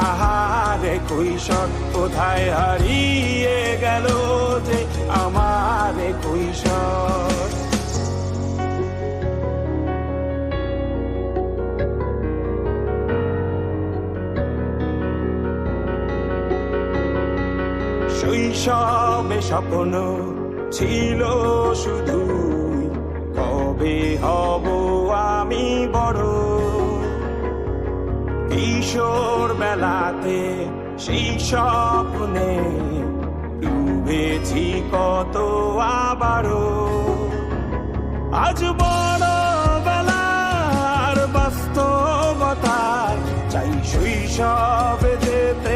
আহারে কৈশোর কোথায় হারিয়ে গেল যে আমারে কৈশোর? শৈশবে স্বপ্ন ছিল শুধু কবে হব কিশোর বেলাতে সেই স্বপ্নে ডুবেছি কত আবারও। আজ বড় বেলার বাস্তবতার চাই যেতে।